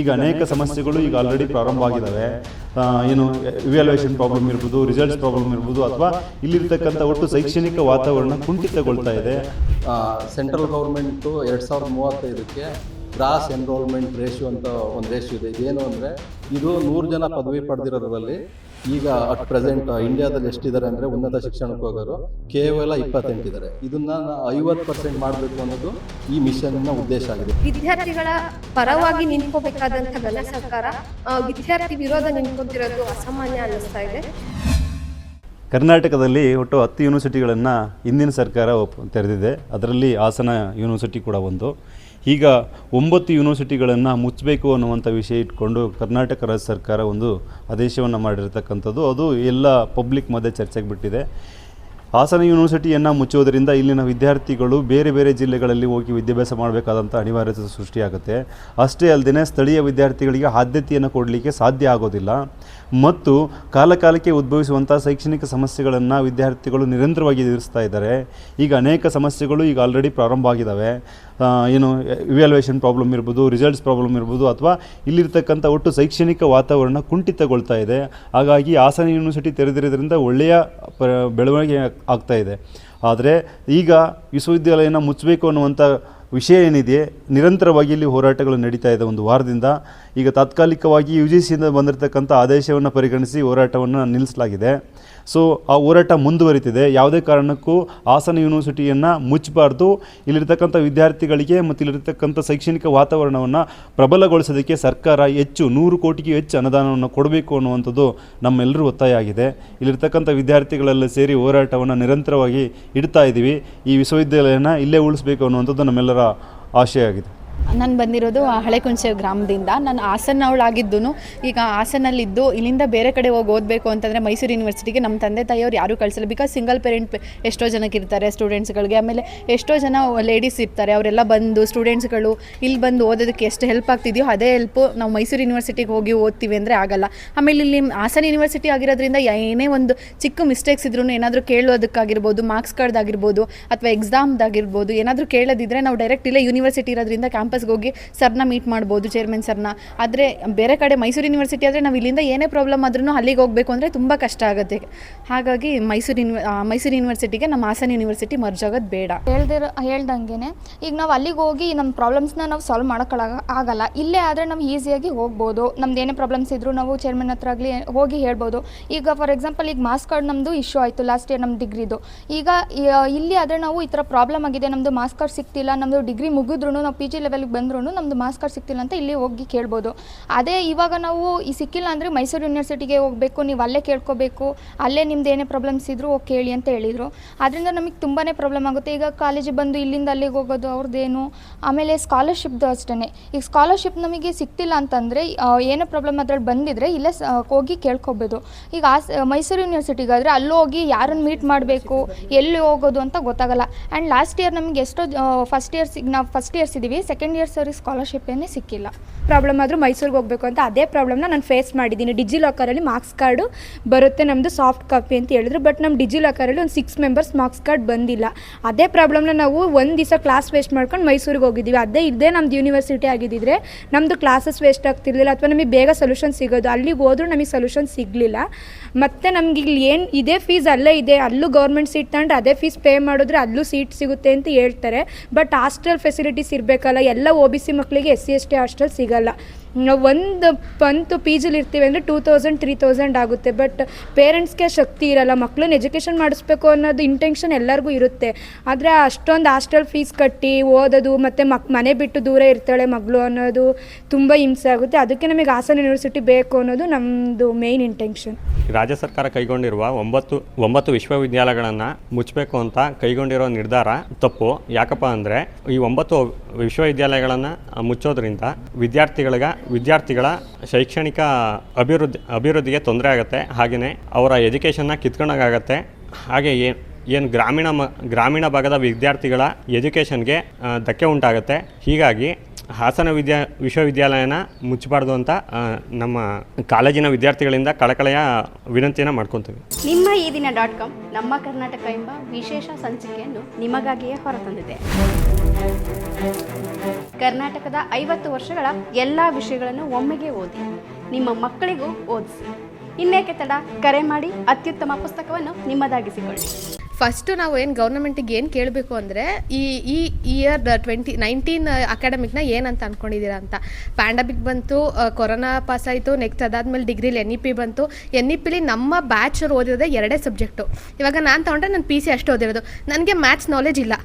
ಈಗ ಅನೇಕ ಸಮಸ್ಯೆಗಳು ಈಗ ಆಲ್ರೆಡಿ ಪ್ರಾರಂಭ ಆಗಿದ್ದಾವೆ ಏನು ಇವ್ಯಾಲ್ಯೂಯೇಷನ್ ಪ್ರಾಬ್ಲಮ್ ಇರ್ಬೋದು ರಿಸಲ್ಟ್ಸ್ ಪ್ರಾಬ್ಲಮ್ ಇರ್ಬೋದು, ಅಥವಾ ಇಲ್ಲಿರ್ತಕ್ಕಂಥ ಒಟ್ಟು ಶೈಕ್ಷಣಿಕ ವಾತಾವರಣ ಕುಂಠಿತಗೊಳ್ತಾ ಇದೆ. ಸೆಂಟ್ರಲ್ ಗೌರ್ಮೆಂಟು ಎರಡು ಸಾವಿರದ ಮೂವತ್ತೈದಕ್ಕೆ ಕ್ರಾಸ್ ಎನ್ರೋಲ್ಮೆಂಟ್ ರೇಷಿಯೋ ಅಂತ ಒಂದು ರೇಷಿಯೋ ಇದೆ. ಇದೇನು ಅಂದರೆ ಇದು ನೂರು ಜನ ಪದವಿ ಪಡೆದಿರೋದ್ರಲ್ಲಿ ಈಗ ಅಟ್ ಪ್ರೆಸೆಂಟ್ ಇಂಡಿಯಾದಲ್ಲಿ ಎಷ್ಟಿದ್ದಾರೆ ಅಂದರೆ ಉನ್ನತ ಶಿಕ್ಷಣಕ್ಕೆ ಹೋಗೋರು ಕೇವಲ ಇಪ್ಪತ್ತೆಂಟಿದ್ದಾರೆ ಇದನ್ನ ಐವತ್ತು ಪರ್ಸೆಂಟ್ ಮಾಡಬೇಕು ಅನ್ನೋದು ಈ ಮಿಷನ್ನ ಉದ್ದೇಶ ಆಗಿದೆ. ವಿದ್ಯಾರ್ಥಿಗಳ ಪರವಾಗಿ ನಿಂತ್ಕೋಬೇಕಾದಂಥ ಘನ ಸರ್ಕಾರ ವಿದ್ಯಾರ್ಥಿ ವಿರೋಧ ನಿಂತ್ಕೊಂತಿರೋದು ಅಸಾಮಾನ್ಯ ಅನ್ನಿಸ್ತಾ ಇದೆ. ಕರ್ನಾಟಕದಲ್ಲಿ ಒಟ್ಟು ಹತ್ತು ಯೂನಿವರ್ಸಿಟಿಗಳನ್ನು ಹಿಂದಿನ ಸರ್ಕಾರ ಒಪ್- ತೆರೆದಿದೆ. ಅದರಲ್ಲಿ ಹಾಸನ ಯೂನಿವರ್ಸಿಟಿ ಕೂಡ ಒಂದು. ಈಗ ಒಂಬತ್ತು ಯೂನಿವರ್ಸಿಟಿಗಳನ್ನು ಮುಚ್ಚಬೇಕು ಅನ್ನುವಂಥ ವಿಷಯ ಇಟ್ಕೊಂಡು ಕರ್ನಾಟಕ ರಾಜ್ಯ ಸರ್ಕಾರ ಒಂದು ಆದೇಶವನ್ನು ಮಾಡಿರತಕ್ಕಂಥದ್ದು. ಅದು ಎಲ್ಲ ಪಬ್ಲಿಕ್ ಮಧ್ಯೆ ಚರ್ಚೆಗೆ ಬಿಟ್ಟಿದೆ. ಹಾಸನ ಯೂನಿವರ್ಸಿಟಿಯನ್ನು ಮುಚ್ಚೋದರಿಂದ ಇಲ್ಲಿನ ವಿದ್ಯಾರ್ಥಿಗಳು ಬೇರೆ ಬೇರೆ ಜಿಲ್ಲೆಗಳಲ್ಲಿ ಹೋಗಿ ವಿದ್ಯಾಭ್ಯಾಸ ಮಾಡಬೇಕಾದಂಥ ಅನಿವಾರ್ಯತೆ ಸೃಷ್ಟಿಯಾಗುತ್ತೆ. ಅಷ್ಟೇ ಅಲ್ಲದೆ ಸ್ಥಳೀಯ ವಿದ್ಯಾರ್ಥಿಗಳಿಗೆ ಆದ್ಯತೆಯನ್ನು ಕೊಡಲಿಕ್ಕೆ ಸಾಧ್ಯ ಆಗೋದಿಲ್ಲ. ಮತ್ತು ಕಾಲಕಾಲಕ್ಕೆ ಉದ್ಭವಿಸುವಂಥ ಶೈಕ್ಷಣಿಕ ಸಮಸ್ಯೆಗಳನ್ನು ವಿದ್ಯಾರ್ಥಿಗಳು ನಿರಂತರವಾಗಿ ಎದುರಿಸ್ತಾ ಇದ್ದಾರೆ. ಈಗ ಅನೇಕ ಸಮಸ್ಯೆಗಳು ಈಗ ಆಲ್ರೆಡಿ ಪ್ರಾರಂಭ ಆಗಿದ್ದಾವೆ ಏನು ಇವ್ಯಾಲ್ಯೂಯೇಷನ್ ಪ್ರಾಬ್ಲಮ್ ಇರ್ಬೋದು ರಿಸಲ್ಟ್ಸ್ ಪ್ರಾಬ್ಲಮ್ ಇರ್ಬೋದು, ಅಥವಾ ಇಲ್ಲಿರ್ತಕ್ಕಂಥ ಒಟ್ಟು ಶೈಕ್ಷಣಿಕ ವಾತಾವರಣ ಕುಂಠಿತಗೊಳ್ತಾ ಇದೆ. ಹಾಗಾಗಿ ಹಾಸನ ಯೂನಿವರ್ಸಿಟಿ ತೆರೆದಿರೋದ್ರಿಂದ ಒಳ್ಳೆಯ ಬೆಳವಣಿಗೆ ಆಗ್ತಾ ಇದೆ. ಆದರೆ ಈಗ ವಿಶ್ವವಿದ್ಯಾಲಯನ ಮುಚ್ಚಬೇಕು ಅನ್ನುವಂಥ ವಿಷಯ ಏನಿದೆ, ನಿರಂತರವಾಗಿ ಇಲ್ಲಿ ಹೋರಾಟಗಳು ನಡೀತಾ ಇದೆ ಒಂದು ವಾರದಿಂದ. ಈಗ ತಾತ್ಕಾಲಿಕವಾಗಿ ಯು ಜಿ ಸಿಯಿಂದ ಬಂದಿರತಕ್ಕಂಥ ಆದೇಶವನ್ನು ಪರಿಗಣಿಸಿ ಹೋರಾಟವನ್ನು ನಿಲ್ಲಿಸಲಾಗಿದೆ. ಸೊ ಆ ಹೋರಾಟ ಮುಂದುವರಿತಿದೆ. ಯಾವುದೇ ಕಾರಣಕ್ಕೂ ಹಾಸನ ಯೂನಿವರ್ಸಿಟಿಯನ್ನು ಮುಚ್ಚಬಾರ್ದು. ಇಲ್ಲಿರ್ತಕ್ಕಂಥ ವಿದ್ಯಾರ್ಥಿಗಳಿಗೆ ಮತ್ತು ಇಲ್ಲಿರ್ತಕ್ಕಂಥ ಶೈಕ್ಷಣಿಕ ವಾತಾವರಣವನ್ನು ಪ್ರಬಲಗೊಳಿಸೋದಕ್ಕೆ ಸರ್ಕಾರ ಹೆಚ್ಚು ನೂರು ಕೋಟಿಗೆ ಹೆಚ್ಚು ಅನುದಾನವನ್ನು ಕೊಡಬೇಕು ಅನ್ನುವಂಥದ್ದು ನಮ್ಮೆಲ್ಲರೂ ಒತ್ತಾಯ ಆಗಿದೆ. ಇಲ್ಲಿರ್ತಕ್ಕಂಥ ವಿದ್ಯಾರ್ಥಿಗಳೆಲ್ಲ ಸೇರಿ ಹೋರಾಟವನ್ನು ನಿರಂತರವಾಗಿ ಇಡ್ತಾ ಇದ್ದೀವಿ ಈ ವಿಶ್ವವಿದ್ಯಾಲಯನ ಇಲ್ಲೇ ಉಳಿಸ್ಬೇಕು ಅನ್ನುವಂಥದ್ದು ನಮ್ಮೆಲ್ಲರ ಆಶಯ ಆಗಿದೆ. ನಾನು ಬಂದಿರೋದು ಹಳೆಕುಂಚೆ ಗ್ರಾಮದಿಂದ. ನಾನು ಹಾಸನವಳಾಗಿದ್ದು ಈಗ ಹಾಸನಲ್ಲಿದ್ದು ಇಲ್ಲಿಂದ ಬೇರೆ ಕಡೆ ಹೋಗಿ ಓದಬೇಕು ಅಂತಂದರೆ ಮೈಸೂರು ಯೂನಿವರ್ಸಿಟಿಗೆ ನಮ್ಮ ತಂದೆ ತಾಯಿಯವ್ರು ಯಾರೂ ಕಳಿಸಲ್ಲ. ಬಿಕಾಸ್ ಸಿಂಗಲ್ ಪೇರೆಂಟ್ ಎಷ್ಟೋ ಜನಕ್ಕೆ ಇರ್ತಾರೆ ಸ್ಟೂಡೆಂಟ್ಸ್ಗಳಿಗೆ ಆಮೇಲೆ ಎಷ್ಟೋ ಜನ ಲೇಡೀಸ್ ಇರ್ತಾರೆ. ಅವರೆಲ್ಲ ಬಂದು ಸ್ಟೂಡೆಂಟ್ಸ್ಗಳು ಇಲ್ಲಿ ಬಂದು ಓದೋದಕ್ಕೆ ಎಷ್ಟು ಹೆಲ್ಪ್ ಆಗ್ತಿದೆಯೋ ಅದೇ ಹೆಲ್ಪು ನಾವು ಮೈಸೂರು ಯೂನಿವರ್ಸಿಟಿಗೆ ಹೋಗಿ ಓದ್ತೀವಿ ಅಂದರೆ ಆಗಲ್ಲ. ಆಮೇಲೆ ಇಲ್ಲಿ ಹಾಸನ ಯೂನಿವರ್ಸಿಟಿ ಆಗಿರೋದ್ರಿಂದ ಏನೇ ಒಂದು ಚಿಕ್ಕ ಮಿಸ್ಟೇಕ್ಸ್ ಇದ್ರೂ ಏನಾದರೂ ಕೇಳೋದಕ್ಕಾಗಿರ್ಬೋದು ಮಾರ್ಕ್ಸ್ ಕಾರ್ಡ್ದಾಗಿರ್ಬೋದು ಅಥವಾ ಎಕ್ಸಾಮ್ದಾಗಿರ್ಬೋದು ಏನಾದರೂ ಕೇಳೋದಿದ್ರೆ ನಾವು ಡೈರೆಕ್ಟ್ ಇಲ್ಲೇ ಯೂನಿವರ್ಸಿಟಿ ಇರೋದ್ರಿಂದ ಕ್ಯಾಂಪಸ್ಗೆ ಹೋಗಿ ಸರ್ನ ಮೀಟ್ ಮಾಡ್ಬೋದು ಚೇರ್ಮನ್ ಸರ್ನ. ಆದರೆ ಬೇರೆ ಕಡೆ ಮೈಸೂರು ಯೂನಿವರ್ಸಿಟಿ ಆದರೆ ನಾವು ಇಲ್ಲಿಂದ ಏನೇ ಪ್ರಾಬ್ಲಮ್ ಆದ್ರೂ ಅಲ್ಲಿಗೆ ಹೋಗಬೇಕು ಅಂದರೆ ತುಂಬ ಕಷ್ಟ ಆಗುತ್ತೆ. ಹಾಗಾಗಿ ಮೈಸೂರು ಯೂನಿವ ಮೈಸೂರು ಯೂನಿವರ್ಸಿಟಿಗೆ ನಮ್ಮ ಹಾಸನ ಯೂನಿವರ್ಸಿಟಿ ಮರ್ಜ್ ಆಗೋದು ಬೇಡ. ಹೇಳ್ದಿರೋ ಹೇಳ್ದಂಗೆ ಈಗ ನಾವು ಅಲ್ಲಿಗೆ ಹೋಗಿ ನಮ್ಮ ಪ್ರಾಬ್ಲಮ್ಸ್ನ ನಾವು ಸಾಲ್ವ್ ಮಾಡೋಕ್ಕಾಗ ಆಗಲ್ಲ. ಇಲ್ಲೇ ಆದರೆ ನಾವು ಈಸಿಯಾಗಿ ಹೋಗ್ಬೋದು. ನಮ್ದು ಏನೇ ಪ್ರಾಬ್ಲಮ್ಸ್ ಇದ್ದರೂ ನಾವು ಚೇರ್ಮನ್ ಹತ್ರ ಆಗಲಿ ಹೋಗಿ ಹೇಳ್ಬೋದು. ಈಗ ಫಾರ್ ಎಕ್ಸಾಂಪಲ್ ಈಗ ಮಾಸ್ಕ್ ಕಾರ್ಡ್ ನಮ್ಮದು ಇಶ್ಯೂ ಆಯಿತು ಲಾಸ್ಟ್ ಇಯರ್ ನಮ್ಮ ಡಿಗ್ರಿದು ಈಗ ಇಲ್ಲಿ ಆದರೆ ನಾವು ಈ ಥರ ಪ್ರಾಬ್ಲಮ್ ಆಗಿದೆ ನಮ್ಮದು ಮಾಸ್ಕ್ ಕಾರ್ಡ್ ಸಿಗ್ತಿಲ್ಲ ನಮ್ಮದು ಡಿಗ್ರಿ ಮುಗಿದ್ರೂ ನಾವು ಪಿ ಜಿ ಲೆವೆಲ್ಗೆ ಬಂದ್ರೂ ನಮ್ಮದು ಮಾರ್ಕ್ಸ್ ಕಾರ್ಡ್ ಸಿಕ್ತಿಲ್ಲ ಅಂತ ಇಲ್ಲಿ ಹೋಗಿ ಕೇಳ್ಬೋದು. ಅದೇ ಇವಾಗ ನಾವು ಈ ಸಿಕ್ಕಿಲ್ಲ ಅಂದರೆ ಮೈಸೂರು ಯೂನಿವರ್ಸಿಟಿಗೆ ಹೋಗಬೇಕು, ನೀವು ಅಲ್ಲೇ ಕೇಳ್ಕೋಬೇಕು, ಅಲ್ಲೇ ನಿಮ್ದು ಏನೇ ಪ್ರಾಬ್ಲಮ್ಸ್ ಇದ್ದರೂ ಹೋಗಿ ಕೇಳಿ ಅಂತ ಹೇಳಿದರು. ಅದರಿಂದ ನಮಗೆ ತುಂಬಾ ಪ್ರಾಬ್ಲಮ್ ಆಗುತ್ತೆ. ಈಗ ಕಾಲೇಜಿಗೆ ಬಂದು ಇಲ್ಲಿಂದ ಅಲ್ಲಿಗೆ ಹೋಗೋದು ಅವ್ರದ್ದೇನು ಆಮೇಲೆ ಸ್ಕಾಲರ್ಶಿಪ್ದು ಅಷ್ಟೇ ಈಗ ಸ್ಕಾಲರ್ಶಿಪ್ ನಮಗೆ ಸಿಕ್ತಿಲ್ಲ ಅಂತಂದರೆ ಏನೇ ಪ್ರಾಬ್ಲಮ್ ಅದ್ರಲ್ಲಿ ಬಂದಿದ್ರೆ ಇಲ್ಲೇ ಹೋಗಿ ಕೇಳ್ಕೊಬೋದು. ಈಗ ಆ ಮೈಸೂರು ಯೂನಿವರ್ಸಿಟಿಗಾದರೆ ಅಲ್ಲಿ ಹೋಗಿ ಯಾರನ್ನು ಮೀಟ್ ಮಾಡಬೇಕು, ಎಲ್ಲಿ ಹೋಗೋದು ಅಂತ ಗೊತ್ತಾಗಲ್ಲ. ಆ್ಯಂಡ್ ಲಾಸ್ಟ್ ಇಯರ್ ನಮಗೆ ಎಷ್ಟೋ ಫಸ್ಟ್ ಇಯರ್ಸಿಗೆ ನಾವು ಫಸ್ಟ್ ಇಯರ್ಸ್ ಇದ್ದೀವಿ ಸೆಕೆಂಡ್ ಇಯರ್ಸ್ ಅವ್ರಿಗೆ ಸ್ಕಾಲರ್ಶಿಪ್ ಏನೇ ಸಿಕ್ಕಿಲ್ಲ. ಪ್ರಾಬ್ಲಮ್ ಆದರೂ ಮೈಸೂರಿಗೆ ಹೋಗಬೇಕು ಅಂತ ಅದೇ ಪ್ರಾಬ್ಲಮ್ನ ನಾನು ಫೇಸ್ ಮಾಡಿದ್ದೀನಿ. ಡಿಜಿ ಲಾಕರಲ್ಲಿ ಮಾರ್ಕ್ಸ್ ಕಾರ್ಡು ಬರುತ್ತೆ ನಮ್ಮದು ಸಾಫ್ಟ್ ಕಾಪಿ ಅಂತ ಹೇಳಿದ್ರು ಬಟ್ ನಮ್ಮ ಡಿಜಿ ಲಾಕರಲ್ಲಿ ಒಂದು ಸಿಕ್ಸ್ ಮೆಂಬರ್ಸ್ ಮಾರ್ಕ್ಸ್ ಕಾರ್ಡ್ ಬಂದಿಲ್ಲ. ಅದೇ ಪ್ರಾಬ್ಲಮ್ನ ನಾವು ಒಂದು ದಿವಸ ಕ್ಲಾಸ್ ವೇಸ್ಟ್ ಮಾಡ್ಕೊಂಡು ಮೈಸೂರಿಗೆ ಹೋಗಿದ್ದೀವಿ. ಅದೇ ಇದೇ ನಮ್ಮದು ಯೂನಿವರ್ಸಿಟಿ ಆಗಿದ್ದಿದ್ರೆ ನಮ್ಮದು ಕ್ಲಾಸಸ್ ವೇಸ್ಟ್ ಆಗ್ತಿರ್ಲಿಲ್ಲ ಅಥವಾ ನಮಗೆ ಬೇಗ ಸೊಲ್ಯೂಷನ್ ಸಿಗೋದು. ಅಲ್ಲಿಗೆ ಹೋದ್ರೂ ನಮಗೆ ಸೊಲ್ಯೂಷನ್ ಸಿಗಲಿಲ್ಲ. ಮತ್ತು ನಮ್ಗೆ ಇಲ್ಲಿ ಏನು ಇದೇ ಫೀಸ್ ಅಲ್ಲೇ ಇದೆ. ಅಲ್ಲೂ ಗೌರ್ಮೆಂಟ್ ಸೀಟ್ ತಗೊಂಡ್ರೆ ಅದೇ ಫೀಸ್ ಪೇ ಮಾಡಿದ್ರೆ ಅಲ್ಲೂ ಸೀಟ್ ಸಿಗುತ್ತೆ ಅಂತ ಹೇಳ್ತಾರೆ. ಬಟ್ ಹಾಸ್ಟೆಲ್ ಫೆಸಿಲಿಟೀಸ್ ಇರಬೇಕಲ್ಲ, ಎಲ್ಲ ಒ ಬಿ ಸಿ ಮಕ್ಕಳಿಗೆ S C S T hostel ಸಿಗಲ್ಲ. ಒಂದು ಪಂತು ಪಿ ಜಿಲಿ ಇರ್ತೀವಿ ಅಂದರೆ ಟೂ ತೌಸಂಡ್ ತ್ರೀ ತೌಸಂಡ್ ಆಗುತ್ತೆ. ಬಟ್ ಪೇರೆಂಟ್ಸ್ಗೆ ಶಕ್ತಿ ಇರಲ್ಲ ಮಕ್ಕಳನ್ನ ಎಜುಕೇಷನ್ ಮಾಡಿಸ್ಬೇಕು ಅನ್ನೋದು ಇಂಟೆನ್ಷನ್ ಎಲ್ಲರಿಗೂ ಇರುತ್ತೆ. ಆದರೆ ಅಷ್ಟೊಂದು ಹಾಸ್ಟೆಲ್ ಫೀಸ್ ಕಟ್ಟಿ ಓದೋದು ಮತ್ತು ಮಕ್, ಮನೆ ಬಿಟ್ಟು ದೂರ ಇರ್ತಾಳೆ ಮಗಳು ಅನ್ನೋದು ತುಂಬ ಹಿಂಸೆ ಆಗುತ್ತೆ. ಅದಕ್ಕೆ ನಮಗೆ ಹಾಸನ ಯೂನಿವರ್ಸಿಟಿ ಬೇಕು ಅನ್ನೋದು ನಮ್ಮದು ಮೇಯ್ನ್ ಇಂಟೆನ್ಷನ್ ರಾಜ್ಯ ಸರ್ಕಾರ ಕೈಗೊಂಡಿರುವ ಒಂಬತ್ತು ಒಂಬತ್ತು ವಿಶ್ವವಿದ್ಯಾಲಯಗಳನ್ನು ಮುಚ್ಚಬೇಕು ಅಂತ ಕೈಗೊಂಡಿರೋ ನಿರ್ಧಾರ ತಪ್ಪು. ಯಾಕಪ್ಪ ಅಂದರೆ ಈ ಒಂಬತ್ತು ವಿಶ್ವವಿದ್ಯಾಲಯಗಳನ್ನು ಮುಚ್ಚೋದ್ರಿಂದ ವಿದ್ಯಾರ್ಥಿಗಳಿಗೆ ವಿದ್ಯಾರ್ಥಿಗಳ ಶೈಕ್ಷಣಿಕ ಅಭಿವೃದ್ಧಿ, ಅಭಿವೃದ್ಧಿಗೆ ತೊಂದರೆ ಆಗುತ್ತೆ. ಹಾಗೆಯೇ ಅವರ ಎಜುಕೇಷನ್ನ ಕಿತ್ಕೊಂಡಾಗತ್ತೆ ಹಾಗೆ ಏನು ಗ್ರಾಮೀಣ ಮ, ಗ್ರಾಮೀಣ ಭಾಗದ ವಿದ್ಯಾರ್ಥಿಗಳ ಎಜುಕೇಷನ್ಗೆ ಧಕ್ಕೆ ಉಂಟಾಗುತ್ತೆ. ಹೀಗಾಗಿ ಹಾಸನ ವಿದ್ಯಾ, ವಿಶ್ವವಿದ್ಯಾಲಯನ ಮುಚ್ಚಬಾರ್ದು ಅಂತ ನಮ್ಮ ಕಾಲೇಜಿನ ವಿದ್ಯಾರ್ಥಿಗಳಿಂದ ಕಳಕಳೆಯ ವಿನಂತಿಯನ್ನು ಮಾಡ್ಕೊತೀವಿ. ನಿಮ್ಮ ಈ ದಿನ ಡಾಟ್ ಕಾಮ್, ನಮ್ಮ ಕರ್ನಾಟಕ ಎಂಬ ವಿಶೇಷ ಸಂಚಿಕೆಯನ್ನು ನಿಮಗಾಗಿಯೇ ಹೊರತಂದಿದೆ. ಕರ್ನಾಟಕದ ಐವತ್ತು ವರ್ಷಗಳ ಎಲ್ಲ ವಿಷಯಗಳನ್ನು ಒಮ್ಮೆಗೆ ಓದಿ, ನಿಮ್ಮ ಮಕ್ಕಳಿಗೂ ಓದಿಸಿ. ಇನ್ನೇಕೆ ತಡ? ಕರೆ ಮಾಡಿ ಅತ್ಯುತ್ತಮ ಪುಸ್ತಕವನ್ನು ನಿಮ್ಮದಾಗಿಸಿಕೊಳ್ಳಿ. ಫಸ್ಟು ನಾವು ಏನು ಗೌರ್ಮೆಂಟಿಗೆ ಏನು ಕೇಳಬೇಕು ಅಂದರೆ, ಈ ಈ ಇಯರ್ ಟ್ವೆಂಟಿ ನೈನ್ಟೀನ್ ಅಕಾಡೆಮಿಕ್ನ ಏನಂತ ಅಂದ್ಕೊಂಡಿದ್ದೀರಾ ಅಂತ. ಪ್ಯಾಂಡಮಿಕ್ ಬಂತು ಕೊರೋನಾ ಪಾಸ್ ಆಯಿತು ನೆಕ್ಸ್ಟ್ ಅದಾದಮೇಲೆ ಡಿಗ್ರಿಲಿ ಎನ್ ಇ ಪಿ ಬಂತು. ಎನ್ ಇ ಪಿಲಿ ನಮ್ಮ ಬ್ಯಾಚ್ ಓದಿರೋದೇ ಎರಡೇ ಸಬ್ಜೆಕ್ಟು ಇವಾಗ ನಾನು ತೊಗೊಂಡ್ರೆ ನಾನು ಪಿ ಸಿ ಅಷ್ಟು ಓದಿರೋದು. ನನಗೆ ಮ್ಯಾಥ್ಸ್ ನಾಲೆಜ್ ಇಲ್ಲ.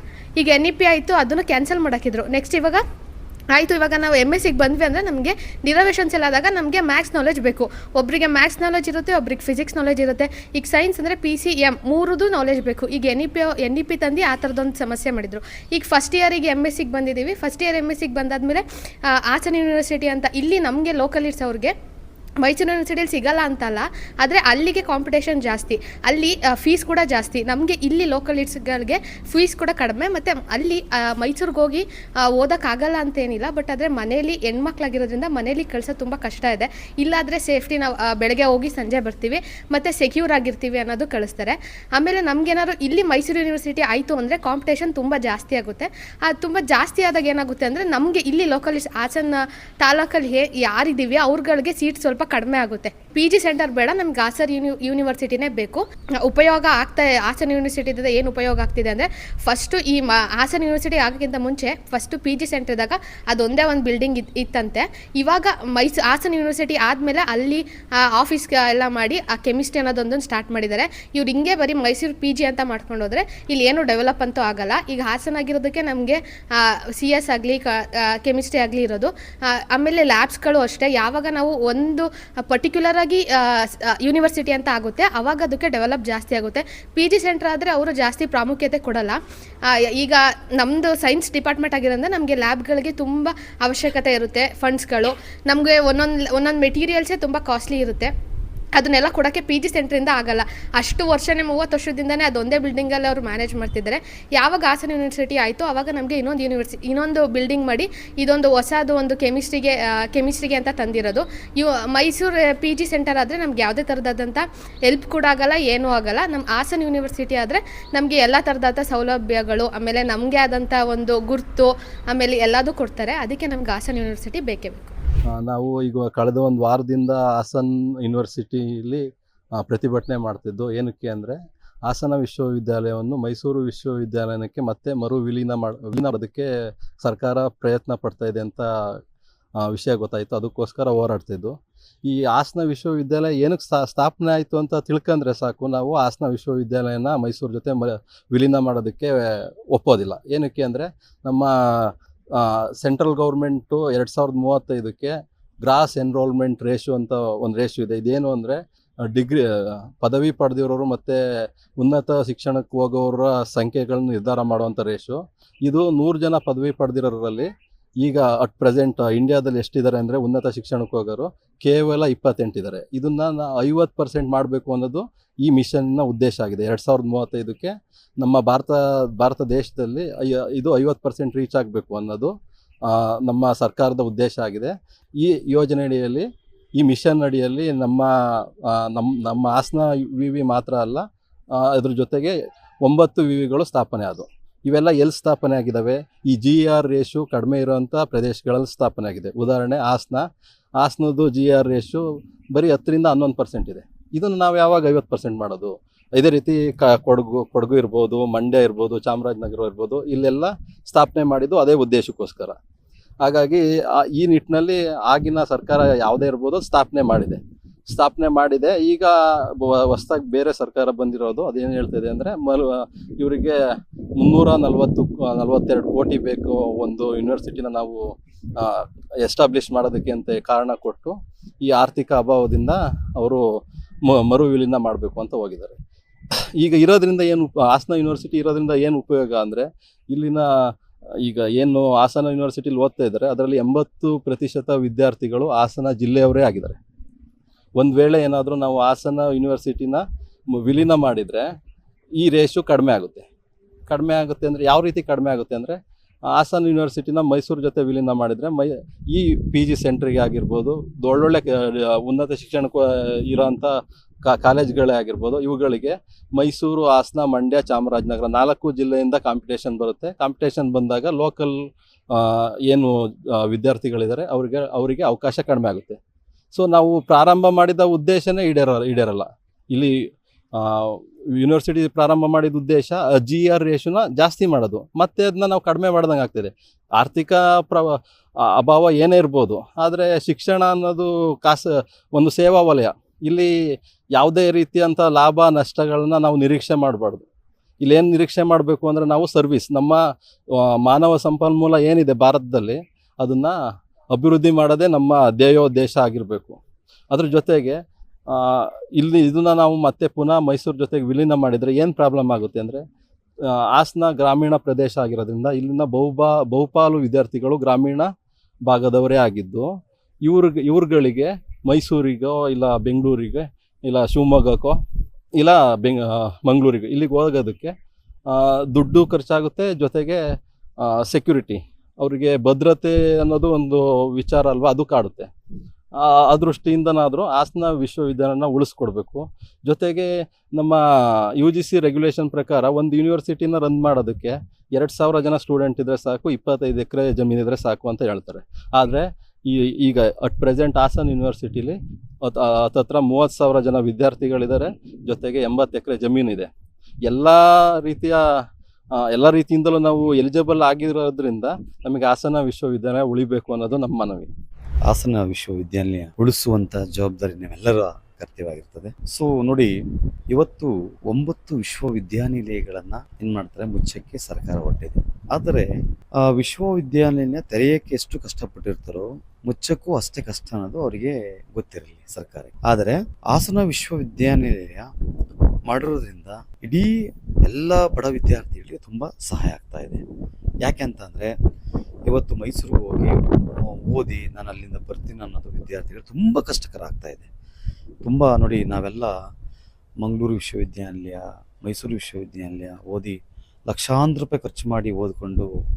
ಈಗ ಎನ್ ಇ ಪಿ ಆಯಿತು, ಅದನ್ನು ಕ್ಯಾನ್ಸಲ್ ಮಾಡೋಕ್ಕಿದ್ರು. ನೆಕ್ಸ್ಟ್ ಇವಾಗ ಆಯಿತು, ಇವಾಗ ನಾವು ಎಂ ಎಸ್ ಸಿಗೆ ಬಂದ್ವಿ ಅಂದರೆ ನಮಗೆ ಡಿರವೇಷನ್ಸ್ ಎಲ್ಲ ಆದಾಗ ನಮಗೆ ಮ್ಯಾಥ್ಸ್ ನಾಲೆಜ್ ಬೇಕು. ಒಬ್ಬರಿಗೆ ಮ್ಯಾಥ್ಸ್ ನಾಲೆಜ್ ಇರುತ್ತೆ, ಒಬ್ರಿಗೆ ಫಿಸಿಕ್ಸ್ ನಾಲೆಜ್ ಇರುತ್ತೆ. ಈಗ ಸೈನ್ಸ್ ಅಂದರೆ ಪಿ ಸಿ ಎಂ ಮೂರದು ನಾಲೆಜ್ ಬೇಕು. ಈಗ N E P N E P ತಂದು ಆ ಥರದೊಂದು ಸಮಸ್ಯೆ ಮಾಡಿದರು. ಈಗ ಫಸ್ಟ್ ಇಯರಿಗೆ ಎಂ ಎಸ್ ಸಿಗೆ ಬಂದಿದ್ದೀವಿ. ಫಸ್ಟ್ ಇಯರ್ ಎಂ ಎಸ್ ಸಿಗೆ ಬಂದಾದಮೇಲೆ ಹಾಸನ ಯೂನಿವರ್ಸಿಟಿ ಅಂತ ಇಲ್ಲಿ ನಮಗೆ ಲೋಕಲ್ ಅವ್ರಿಗೆ ಮೈಸೂರು ಯೂನಿವರ್ಸಿಟಿಯಲ್ಲಿ ಸಿಗಲ್ಲ ಅಂತಲ್ಲ, ಆದರೆ ಅಲ್ಲಿಗೆ ಕಾಂಪಿಟೇಷನ್ ಜಾಸ್ತಿ. ಅಲ್ಲಿ ಫೀಸ್ ಕೂಡ ಜಾಸ್ತಿ. ನಮಗೆ ಇಲ್ಲಿ ಲೋಕಲ್ ಇಟ್ಸ್ಗಳಿಗೆ ಫೀಸ್ ಕೂಡ ಕಡಿಮೆ, ಮತ್ತು ಅಲ್ಲಿ ಮೈಸೂರಿಗೆ ಹೋಗಿ ಓದೋಕ್ಕಾಗಲ್ಲ ಅಂತೇನಿಲ್ಲ ಬಟ್ ಆದರೆ ಮನೇಲಿ ಹೆಣ್ಮಕ್ಳಾಗಿರೋದ್ರಿಂದ ಮನೇಲಿ ಕಳ್ಸೋದು ತುಂಬ ಕಷ್ಟ ಇದೆ. ಇಲ್ಲಾದರೆ ಸೇಫ್ಟಿ ನಾವು ಬೆಳಗ್ಗೆ ಹೋಗಿ ಸಂಜೆ ಬರ್ತೀವಿ, ಮತ್ತು ಸೆಕ್ಯೂರ್ ಆಗಿರ್ತೀವಿ ಅನ್ನೋದು ಕಳಿಸ್ತಾರೆ. ಆಮೇಲೆ ನಮಗೇನಾದ್ರು ಇಲ್ಲಿ ಮೈಸೂರು ಯೂನಿವರ್ಸಿಟಿ ಆಯಿತು ಅಂದರೆ ಕಾಂಪಿಟೇಷನ್ ತುಂಬ ಜಾಸ್ತಿ ಆಗುತ್ತೆ. ತುಂಬ ಜಾಸ್ತಿ ಆದಾಗ ಏನಾಗುತ್ತೆ ಅಂದರೆ ನಮಗೆ ಇಲ್ಲಿ ಲೋಕಲ್ ಹಾಸನ ತಾಲೂಕಲ್ಲಿ ಹೇ, ಯಾರಿದ್ದೀವಿ, ಅವ್ರಗಳಿಗೆ ಸೀಟ್ ಸ್ವಲ್ಪ ಕಡಿಮೆ ಆಗುತ್ತೆ. ಪಿ ಜಿ ಸೆಂಟರ್ ಬೇಡ, ನಮ್ಗೆ ಹಾಸನ ಯೂನಿ ಯೂನಿವರ್ಸಿಟಿನೇ ಬೇಕು. ಉಪಯೋಗ ಆಗ್ತಾ ಹಾಸನ ಯೂನಿವರ್ಸಿಟಿಯಿಂದ ಏನು ಉಪಯೋಗ ಆಗ್ತಿದೆ ಅಂದರೆ ಫಸ್ಟು ಈ ಮ ಹಾಸನ ಯೂನಿವರ್ಸಿಟಿ ಆಗೋಕ್ಕಿಂತ ಮುಂಚೆ ಫಸ್ಟು ಪಿ ಜಿ ಸೆಂಟರ್ ಇದ್ದಾಗ ಅದೊಂದೇ ಒಂದು ಬಿಲ್ಡಿಂಗ್ ಇತ್ತು ಇತ್ತಂತೆ. ಇವಾಗ ಮೈಸೂ ಹಾಸನ ಯೂನಿವರ್ಸಿಟಿ ಆದಮೇಲೆ ಅಲ್ಲಿ ಆಫೀಸ್ ಎಲ್ಲ ಮಾಡಿ, ಆ ಕೆಮಿಸ್ಟ್ರಿ ಅನ್ನೋದೊಂದೊಂದು ಸ್ಟಾರ್ಟ್ ಮಾಡಿದ್ದಾರೆ ಇವ್ರು ಹಿಂಗೆ ಬರೀ ಮೈಸೂರು ಪಿ ಜಿ ಅಂತ ಮಾಡ್ಕೊಂಡು ಹೋದರೆ, ಇಲ್ಲಿ ಏನು ಡೆವಲಪ್ ಅಂತೂ ಆಗಲ್ಲ. ಈಗ ಹಾಸನ ಆಗಿರೋದಕ್ಕೆ ನಮಗೆ ಸಿ ಎಸ್ ಆಗಲಿ ಕೆಮಿಸ್ಟ್ರಿ ಆಗಲಿ ಇರೋದು. ಆಮೇಲೆ ಲ್ಯಾಬ್ಸ್ಗಳು ಅಷ್ಟೇ. ಯಾವಾಗ ನಾವು ಒಂದು ಪರ್ಟಿಕ್ಯುಲರ್ ಆಗಿ ಯೂನಿವರ್ಸಿಟಿ ಅಂತ ಆಗುತ್ತೆ. ಅವಾಗ ಅದಕ್ಕೆ ಡೆವಲಪ್ ಜಾಸ್ತಿ ಆಗುತ್ತೆ. ಪಿ ಜಿ ಸೆಂಟರ್ ಆದರೆ ಅವರು ಜಾಸ್ತಿ ಪ್ರಾಮುಖ್ಯತೆ ಕೊಡಲ್ಲ. ಈಗ ನಮ್ಮದು ಸೈನ್ಸ್ ಡಿಪಾರ್ಟ್ಮೆಂಟ್ ಆಗಿರೋದ್ರಿಂದ ನಮಗೆ ಲ್ಯಾಬ್ಗಳಿಗೆ ತುಂಬ ಅವಶ್ಯಕತೆ ಇರುತ್ತೆ ಫಂಡ್ಸ್ಗಳು ನಮಗೆ ಒಂದೊಂದು ಒಂದೊಂದು ಮೆಟೀರಿಯಲ್ಸೇ ತುಂಬ ಕಾಸ್ಟ್ಲಿ ಇರುತ್ತೆ. ಅದನ್ನೆಲ್ಲ ಕೊಡೋಕ್ಕೆ ಪಿ ಜಿ ಸೆಂಟ್ರಿಂದ ಆಗಲ್ಲ. ಅಷ್ಟು ವರ್ಷನೇ ಮೂವತ್ತು ವರ್ಷದಿಂದನೇ ಅದೊಂದೇ ಬಿಲ್ಡಿಂಗಲ್ಲಿ ಅವರು ಮ್ಯಾನೇಜ್ ಮಾಡ್ತಿದ್ದಾರೆ. ಯಾವಾಗ ಹಾಸನ ಯೂನಿವರ್ಸಿಟಿ ಆಯಿತು ಆವಾಗ ನಮಗೆ ಇನ್ನೊಂದು ಯೂನಿವರ್ಸಿ ಇನ್ನೊಂದು ಬಿಲ್ಡಿಂಗ್ ಮಾಡಿ, ಇದೊಂದು ಹೊಸದು ಒಂದು ಕೆಮಿಸ್ಟ್ರಿಗೆ ಕೆಮಿಸ್ಟ್ರಿಗೆ ಅಂತ ತಂದಿರೋದು. ಇವು ಮೈಸೂರು ಪಿ ಜಿ ಸೆಂಟರ್ ಆದರೆ ನಮ್ಗೆ ಯಾವುದೇ ಥರದಾದಂಥ ಹೆಲ್ಪ್ ಕೂಡ ಆಗಲ್ಲ, ಏನೂ ಆಗಲ್ಲ. ನಮ್ಮ ಹಾಸನ ಯೂನಿವರ್ಸಿಟಿ ಆದರೆ ನಮಗೆ ಎಲ್ಲ ಥರದಾದ ಸೌಲಭ್ಯಗಳು, ಆಮೇಲೆ ನಮಗೆ ಆದಂಥ ಒಂದು ಗುರುತು, ಆಮೇಲೆ ಎಲ್ಲದೂ ಕೊಡ್ತಾರೆ. ಅದಕ್ಕೆ ನಮ್ಗೆ ಹಾಸನ ಯೂನಿವರ್ಸಿಟಿ ಬೇಕೇ ಬೇಕು. ನಾವು ಈಗ ಕಳೆದ ಒಂದು ವಾರದಿಂದ ಹಾಸನ್ ಯೂನಿವರ್ಸಿಟಿಯಲ್ಲಿ ಪ್ರತಿಭಟನೆ ಮಾಡ್ತಿದ್ದು. ಏನಕ್ಕೆ ಅಂದರೆ, ಹಾಸನ ವಿಶ್ವವಿದ್ಯಾಲಯವನ್ನು ಮೈಸೂರು ವಿಶ್ವವಿದ್ಯಾಲಯಕ್ಕೆ ಮತ್ತೆ ಮರು ವಿಲೀನ ಮಾಡಿ, ವಿಲೀನ ಮಾಡೋದಕ್ಕೆ ಸರ್ಕಾರ ಪ್ರಯತ್ನ ಪಡ್ತಾ ಇದೆ ಅಂತ ವಿಷಯ ಗೊತ್ತಾಯಿತು. ಅದಕ್ಕೋಸ್ಕರ ಹೋರಾಡ್ತಿದ್ದು. ಈ ಹಾಸನ ವಿಶ್ವವಿದ್ಯಾಲಯ ಏನಕ್ಕೆ ಸ್ಥಾ ಸ್ಥಾಪನೆ ಆಯಿತು ಅಂತ ತಿಳ್ಕೊಂಡ್ರೆ ಸಾಕು. ನಾವು ಹಾಸನ ವಿಶ್ವವಿದ್ಯಾಲಯನ ಮೈಸೂರು ಜೊತೆ ಮ, ವಿಲೀನ ಮಾಡೋದಕ್ಕೆ ಒಪ್ಪೋದಿಲ್ಲ. ಏನಕ್ಕೆ ಅಂದರೆ, ನಮ್ಮ ಸೆಂಟ್ರಲ್ ಗೌರ್ಮೆಂಟು ಎರಡು ಸಾವಿರದ ಮೂವತ್ತೈದಕ್ಕೆ ಗ್ರಾಸ್ ಎನ್ರೋಲ್ಮೆಂಟ್ ರೇಷು ಅಂತ ಒಂದು ರೇಷು ಇದೆ. ಇದೇನು ಅಂದರೆ ಡಿಗ್ರಿ ಪದವಿ ಪಡೆದಿರೋರು ಮತ್ತು ಉನ್ನತ ಶಿಕ್ಷಣಕ್ಕೆ ಹೋಗೋರ ಸಂಖ್ಯೆಗಳನ್ನ ನಿರ್ಧಾರ ಮಾಡುವಂಥ ರೇಷು ಇದು ನೂರು ಜನ ಪದವಿ ಪಡೆದಿರೋರಲ್ಲಿ ಈಗ ಅಟ್ ಪ್ರೆಸೆಂಟ್ ಇಂಡಿಯಾದಲ್ಲಿ ಎಷ್ಟಿದ್ದಾರೆ ಅಂದರೆ ಉನ್ನತ ಶಿಕ್ಷಣಕ್ಕೆ ಹೋಗೋರು ಕೇವಲ ಇಪ್ಪತ್ತೆಂಟಿದ್ದಾರೆ ಇದನ್ನು ಐವತ್ತು ಪರ್ಸೆಂಟ್ ಮಾಡಬೇಕು ಅನ್ನೋದು ಈ ಮಿಷನ್ನ ಉದ್ದೇಶ ಆಗಿದೆ. ಎರಡು ಸಾವಿರದ ಮೂವತ್ತೈದಕ್ಕೆ ನಮ್ಮ ಭಾರತ ಭಾರತ ದೇಶದಲ್ಲಿ ಇದು ಐವತ್ತು ಪರ್ಸೆಂಟ್ ರೀಚ್ ಆಗಬೇಕು ಅನ್ನೋದು ನಮ್ಮ ಸರ್ಕಾರದ ಉದ್ದೇಶ ಆಗಿದೆ. ಈ ಯೋಜನೆ ಅಡಿಯಲ್ಲಿ ಈ ಮಿಷನ್ ಅಡಿಯಲ್ಲಿ ನಮ್ಮ ನಮ್ಮ ನಮ್ಮ ಹಾಸನ ವಿ ವಿ ಮಾತ್ರ ಅಲ್ಲ ಅದ್ರ ಜೊತೆಗೆ ಒಂಬತ್ತು ವಿ ವಿಗಳು ಸ್ಥಾಪನೆ ಆದವು. ಇವೆಲ್ಲ ಎಲ್ಲಿ ಸ್ಥಾಪನೆ ಆಗಿದ್ದಾವೆ ಈ ಜಿ ಆರ್ ರೇಷು ಕಡಿಮೆ ಇರೋವಂಥ ಪ್ರದೇಶಗಳಲ್ಲಿ ಸ್ಥಾಪನೆ ಆಗಿದೆ. ಉದಾಹರಣೆ ಹಾಸನ. ಹಾಸನದ್ದು ಜಿ ಆರ್ ರೇಷು ಬರೀ ಹತ್ತರಿಂದ ಹನ್ನೊಂದು ಪರ್ಸೆಂಟ್ ಇದೆ. ಇದನ್ನು ನಾವು ಯಾವಾಗ ಐವತ್ತು ಪರ್ಸೆಂಟ್ ಮಾಡೋದು? ಇದೇ ರೀತಿ ಕ ಕೊಡಗು ಕೊಡಗು ಇರ್ಬೋದು, ಮಂಡ್ಯ ಇರ್ಬೋದು, ಚಾಮರಾಜನಗರ ಇರ್ಬೋದು, ಇಲ್ಲೆಲ್ಲ ಸ್ಥಾಪನೆ ಮಾಡಿದ್ದು ಅದೇ ಉದ್ದೇಶಕ್ಕೋಸ್ಕರ. ಹಾಗಾಗಿ ಈ ನಿಟ್ಟಿನಲ್ಲಿ ಆಗಿನ ಸರ್ಕಾರ ಯಾವುದೇ ಇರ್ಬೋದು ಸ್ಥಾಪನೆ ಮಾಡಿದೆ. ಸ್ಥಾಪನೆ ಮಾಡಿದೆ. ಈಗ ಹೊಸ್ದಾಗಿ ಬೇರೆ ಸರ್ಕಾರ ಬಂದಿರೋದು ಅದೇನು ಹೇಳ್ತಿದೆ ಅಂದರೆ ಮರು ಇವರಿಗೆ ಮುನ್ನೂರ ನಲ್ವತ್ತು, ನಲ್ವತ್ತೆರಡು ಕೋಟಿ ಬೇಕು ಒಂದು ಯೂನಿವರ್ಸಿಟಿನ ನಾವು ಎಸ್ಟಾಬ್ಲಿಷ್ ಮಾಡೋದಕ್ಕೆ ಅಂತ ಕಾರಣ ಕೊಟ್ಟು ಈ ಆರ್ಥಿಕ ಅಭಾವದಿಂದ ಅವರು ಮರು ವಿಲೀನ ಮಾಡಬೇಕು ಅಂತ ಹೋಗಿದ್ದಾರೆ. ಈಗ ಇರೋದ್ರಿಂದ ಏನು ಹಾಸನ ಯೂನಿವರ್ಸಿಟಿ ಇರೋದ್ರಿಂದ ಏನು ಉಪಯೋಗ ಅಂದರೆ ಇಲ್ಲಿನ, ಈಗ ಏನು ಹಾಸನ ಯೂನಿವರ್ಸಿಟಿಲಿ ಓದ್ತಾ ಇದ್ದಾರೆ, ಅದರಲ್ಲಿ ಎಂಬತ್ತು ಪ್ರತಿಶತ ವಿದ್ಯಾರ್ಥಿಗಳು ಹಾಸನ ಜಿಲ್ಲೆಯವರೇ ಆಗಿದ್ದಾರೆ. ಒಂದು ವೇಳೆ ಏನಾದರೂ ನಾವು ಹಾಸನ ಯೂನಿವರ್ಸಿಟಿನ ವಿಲೀನ ಮಾಡಿದರೆ ಈ ರೇಷು ಕಡಿಮೆ ಆಗುತ್ತೆ. ಕಡಿಮೆ ಆಗುತ್ತೆ ಅಂದರೆ ಯಾವ ರೀತಿ ಕಡಿಮೆ ಆಗುತ್ತೆ ಅಂದರೆ ಹಾಸನ ಯೂನಿವರ್ಸಿಟಿನ ಮೈಸೂರು ಜೊತೆ ವಿಲೀನ ಮಾಡಿದರೆ ಮೈ ಈ ಪಿ ಜಿ ಸೆಂಟ್ರಿಗೆ ಆಗಿರ್ಬೋದು ಒಳ್ಳೊಳ್ಳೆ ಉನ್ನತ ಶಿಕ್ಷಣಕ್ಕೂ ಇರೋಂಥ ಕಾ ಕಾಲೇಜ್ಗಳೇ ಆಗಿರ್ಬೋದು, ಇವುಗಳಿಗೆ ಮೈಸೂರು, ಹಾಸನ, ಮಂಡ್ಯ, ಚಾಮರಾಜನಗರ ನಾಲ್ಕು ಜಿಲ್ಲೆಯಿಂದ ಕಾಂಪಿಟೇಷನ್ ಬರುತ್ತೆ. ಕಾಂಪಿಟೇಷನ್ ಬಂದಾಗ ಲೋಕಲ್ ಏನು ವಿದ್ಯಾರ್ಥಿಗಳಿದ್ದಾರೆ, ಅವರಿಗೆ ಅವರಿಗೆ ಅವಕಾಶ ಕಡಿಮೆ ಆಗುತ್ತೆ. ಸೊ ನಾವು ಪ್ರಾರಂಭ ಮಾಡಿದ ಉದ್ದೇಶನೇ ಈಡೇರ, ಈಡೇರಲ್ಲ. ಇಲ್ಲಿ ಯೂನಿವರ್ಸಿಟಿ ಪ್ರಾರಂಭ ಮಾಡಿದ ಉದ್ದೇಶ ಜಿ ಆರ್ ರೇಷನ್ನ ಜಾಸ್ತಿ ಮಾಡೋದು. ಮತ್ತೆ ಅದನ್ನ ನಾವು ಕಡಿಮೆ ಮಾಡ್ದಂಗೆ ಆಗ್ತದೆ. ಆರ್ಥಿಕ ಪ್ರ ಅಭಾವ ಏನೇ ಇರ್ಬೋದು, ಆದರೆ ಶಿಕ್ಷಣ ಅನ್ನೋದು ಕಾಸು, ಒಂದು ಸೇವಾ ವಲಯ. ಇಲ್ಲಿ ಯಾವುದೇ ರೀತಿಯಂಥ ಲಾಭ, ನಷ್ಟಗಳನ್ನ ನಾವು ನಿರೀಕ್ಷೆ ಮಾಡಬಾರ್ದು. ಇಲ್ಲೇನು ನಿರೀಕ್ಷೆ ಮಾಡಬೇಕು ಅಂದರೆ ನಾವು ಸರ್ವಿಸ್ ನಮ್ಮ ಮಾನವ ಸಂಪನ್ಮೂಲ ಏನಿದೆ ಭಾರತದಲ್ಲಿ, ಅದನ್ನು ಅಭಿವೃದ್ಧಿ ಮಾಡೋದೇ ನಮ್ಮ ಧ್ಯೇಯೋದ್ದೇಶ ಆಗಿರಬೇಕು. ಅದ್ರ ಜೊತೆಗೆ ಇಲ್ಲಿ ಇದನ್ನು ನಾವು ಮತ್ತೆ ಪುನಃ ಮೈಸೂರು ಜೊತೆಗೆ ವಿಲೀನ ಮಾಡಿದರೆ ಏನು ಪ್ರಾಬ್ಲಮ್ ಆಗುತ್ತೆ ಅಂದರೆ ಹಾಸನ ಗ್ರಾಮೀಣ ಪ್ರದೇಶ ಆಗಿರೋದ್ರಿಂದ ಇಲ್ಲಿನ ಬಹುಬಾ, ಬಹುಪಾಲು ವಿದ್ಯಾರ್ಥಿಗಳು ಗ್ರಾಮೀಣ ಭಾಗದವರೇ ಆಗಿದ್ದು, ಇವ್ರಿಗೆ, ಇವ್ರುಗಳಿಗೆ ಮೈಸೂರಿಗೋ ಇಲ್ಲ ಬೆಂಗಳೂರಿಗೆ ಇಲ್ಲ ಶಿವಮೊಗ್ಗಕ್ಕೋ ಇಲ್ಲ ಬೆಂಗ್ ಮಂಗಳೂರಿಗೆ ಇಲ್ಲಿಗೆ ಹೋಗೋದಕ್ಕೆ ದುಡ್ಡು ಖರ್ಚಾಗುತ್ತೆ ಜೊತೆಗೆ ಸೆಕ್ಯೂರಿಟಿ ಅವರಿಗೆ ಭದ್ರತೆ ಅನ್ನೋದು ಒಂದು ವಿಚಾರ ಅಲ್ವಾ, ಅದು ಕಾಡುತ್ತೆ. ಆ ದೃಷ್ಟಿಯಿಂದನಾದರೂ ಹಾಸನ ವಿಶ್ವವಿದ್ಯಾಲಯನ ಉಳಿಸ್ಕೊಡ್ಬೇಕು. ಜೊತೆಗೆ ನಮ್ಮ ಯು ಜಿ ಸಿ ರೆಗ್ಯುಲೇಷನ್ ಪ್ರಕಾರ ಒಂದು ಯೂನಿವರ್ಸಿಟಿನ ರನ್ ಮಾಡೋದಕ್ಕೆ ಎರಡು ಸಾವಿರ ಜನ ಸ್ಟೂಡೆಂಟ್ ಇದ್ದರೆ ಸಾಕು, ಇಪ್ಪತ್ತೈದು ಎಕರೆ ಜಮೀನು ಇದ್ದರೆ ಸಾಕು ಅಂತ ಹೇಳ್ತಾರೆ. ಆದರೆ ಈ, ಈಗ ಅಟ್ ಪ್ರೆಸೆಂಟ್ ಹಾಸನ್ ಯೂನಿವರ್ಸಿಟಿಲಿ ಹತ್- ಹತ್ತತ್ರ ಮೂವತ್ತು ಸಾವಿರ ಜನ ವಿದ್ಯಾರ್ಥಿಗಳಿದ್ದಾರೆ, ಜೊತೆಗೆ ಎಂಬತ್ತು ಎಕರೆ ಜಮೀನಿದೆ ಎಲ್ಲ ರೀತಿಯ ಎಲ್ಲ ರೀತಿಯಿಂದಲೂ ನಾವು ಎಲಿಜಿಬಲ್ ಆಗಿರೋದ್ರಿಂದ ನಮಗೆ ಹಾಸನ ವಿಶ್ವವಿದ್ಯಾಲಯ ಉಳಿಬೇಕು ಅನ್ನೋದು ನಮ್ಮ ಮನವಿ. ಹಾಸನ ವಿಶ್ವವಿದ್ಯಾಲಯ ಉಳಿಸುವಂತ ಜವಾಬ್ದಾರಿ ನಾವೆಲ್ಲರ ಕರ್ತವ್ಯವಾಗಿರ್ತದೆ. ಸೊ ನೋಡಿ, ಇವತ್ತು ಒಂಬತ್ತು ವಿಶ್ವವಿದ್ಯಾನಿಲಯಗಳನ್ನ ಏನ್ ಮಾಡ್ತಾರೆ? ಮುಚ್ಚಕ್ಕೆ ಸರ್ಕಾರ ಹೊರಟಿದೆ. ಆದರೆ, ಆ ವಿಶ್ವವಿದ್ಯಾನಿಲಯ ತೆರೆಯಕ್ಕೆ ಎಷ್ಟು ಕಷ್ಟಪಟ್ಟಿರ್ತಾರೋ, ಮುಚ್ಚಕ್ಕೂ ಅಷ್ಟೇ ಕಷ್ಟ ಅನ್ನೋದು ಅವರಿಗೆ ಗೊತ್ತಿರಲಿ ಸರ್ಕಾರಕ್ಕೆ. ಆದರೆ, ಹಾಸನ ವಿಶ್ವವಿದ್ಯಾನಿಲಯ ಮಾಡಿರೋದ್ರಿಂದ ಇಡೀ ಎಲ್ಲ ಬಡ ವಿದ್ಯಾರ್ಥಿಗಳಿಗೆ ತುಂಬ ಸಹಾಯ ಆಗ್ತಾ ಇದೆ. ಯಾಕೆ ಅಂತಂದರೆ, ಇವತ್ತು ಮೈಸೂರಿಗೆ ಹೋಗಿ, ಓದಿ, ನಾನು ಅಲ್ಲಿಂದ ಬರ್ತೀನಿ ಅನ್ನೋದು ವಿದ್ಯಾರ್ಥಿಗಳು ತುಂಬ ಕಷ್ಟಕರ ಆಗ್ತಾ ಇದೆ. ತುಂಬ ನೋಡಿ, ನಾವೆಲ್ಲ ಮಂಗಳೂರು ವಿಶ್ವವಿದ್ಯಾನಿಲಯ, ಮೈಸೂರು ವಿಶ್ವವಿದ್ಯಾನಿಲಯ ಓದಿ ಲಕ್ಷಾಂತರ ರೂಪಾಯಿ ಖರ್ಚು ಮಾಡಿ ಓದ್ಕೊಂಡು